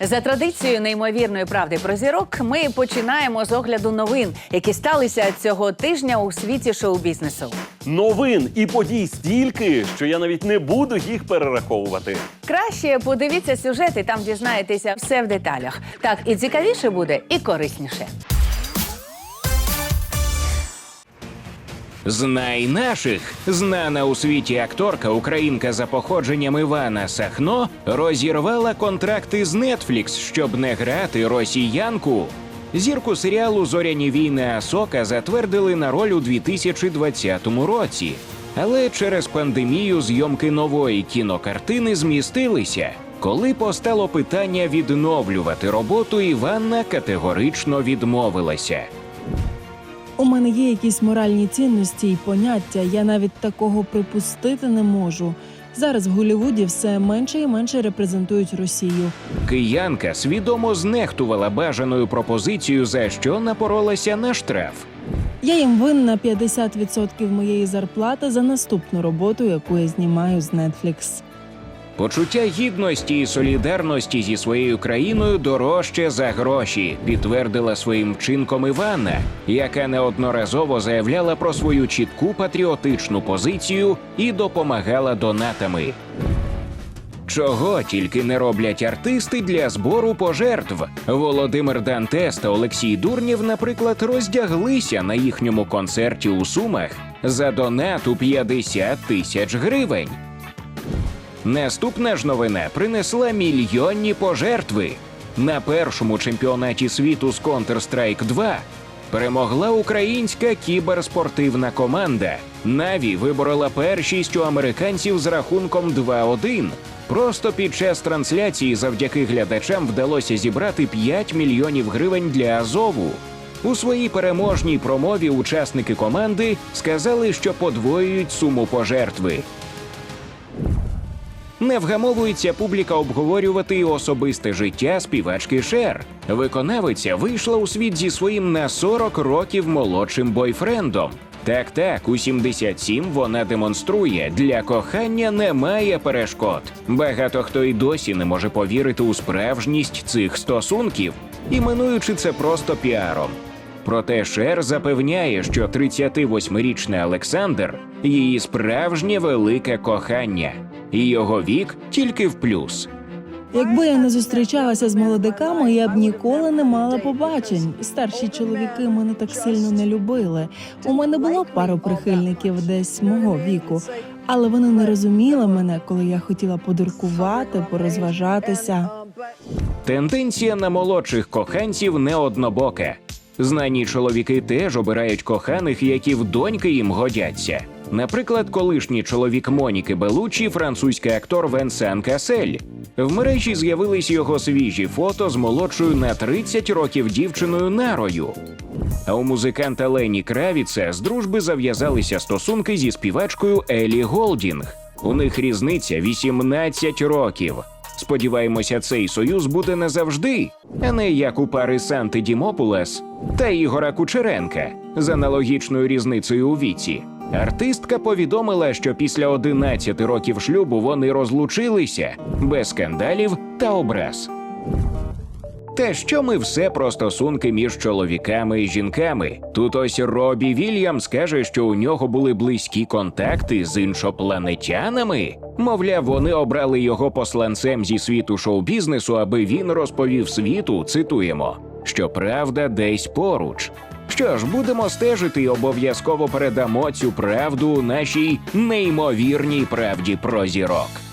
За традицією неймовірної правди про зірок, ми починаємо з огляду новин, які сталися цього тижня у світі шоу-бізнесу. Новин і подій стільки, що я навіть не буду їх перераховувати. Краще подивіться сюжети, там дізнаєтеся все в деталях. Так і цікавіше буде, і корисніше. Знай наших знана у світі акторка українка за походженням Івана Сахно розірвала контракти з Netflix, щоб не грати росіянку. Зірку серіалу Зоряні війни Асока затвердили на роль у 2020 році. Але через пандемію зйомки нової кінокартини змістилися. Коли постало питання відновлювати роботу, Іванна категорично відмовилася. У мене є якісь моральні цінності і поняття. Я навіть такого припустити не можу. Зараз в Голлівуді все менше і менше репрезентують Росію. Киянка свідомо знехтувала бажаною пропозицією, за що напоролася на штраф. Я їм винна 50% моєї зарплати за наступну роботу, яку я знімаю з Netflix. Почуття гідності і солідарності зі своєю країною дорожче за гроші, підтвердила своїм вчинком Іванна, яка неодноразово заявляла про свою чітку патріотичну позицію і допомагала донатами. Чого тільки не роблять артисти для збору пожертв. Володимир Дантес та Олексій Дурнів, наприклад, роздяглися на їхньому концерті у Сумах за донат у 50 тисяч гривень. Наступна ж новина принесла мільйонні пожертви. На першому чемпіонаті світу з Counter-Strike 2 перемогла українська кіберспортивна команда. Наві виборола першість у американців з рахунком 2-1. Просто під час трансляції завдяки глядачам вдалося зібрати 5 мільйонів гривень для Азову. У своїй переможній промові учасники команди сказали, що подвоюють суму пожертви. Не вгамовується публіка обговорювати і особисте життя співачки Шер. Виконавиця вийшла у світ зі своїм на 40 років молодшим бойфрендом. Так, так, у 77 вона демонструє, для кохання немає перешкод. Багато хто й досі не може повірити у справжність цих стосунків, іменуючи це просто піаром. Проте Шер запевняє, що 38-річний Олександр її справжнє велике кохання, і його вік тільки в плюс. Якби я не зустрічалася з молодиками, я б ніколи не мала побачень. Старші чоловіки мене так сильно не любили. У мене було пару прихильників десь мого віку, але вони не розуміли мене, коли я хотіла подуркувати, порозважатися. Тенденція на молодших коханців не однобока. Знані чоловіки теж обирають коханих, які в доньки їм годяться. Наприклад, колишній чоловік Моніки Белучі, французький актор Венсан Касель. В мережі з'явились його свіжі фото з молодшою на 30 років дівчиною Нарою. А у музиканта Лені Кравіца з дружби зав'язалися стосунки зі співачкою Елі Голдінг. У них різниця 18 років. Сподіваємося, цей союз буде назавжди, а не як у пари Санти Дімопулес та Ігора Кучеренка з аналогічною різницею у віці. Артистка повідомила, що після 11 років шлюбу вони розлучилися без скандалів та образ. Та що ми все про стосунки між чоловіками і жінками? Тут ось Робі Вільямс каже, що у нього були близькі контакти з іншопланетянами. Мовляв, вони обрали його посланцем зі світу шоу-бізнесу, аби він розповів світу, цитуємо, що правда десь поруч. Що ж, будемо стежити і обов'язково передамо цю правду нашій неймовірній правді про зірок.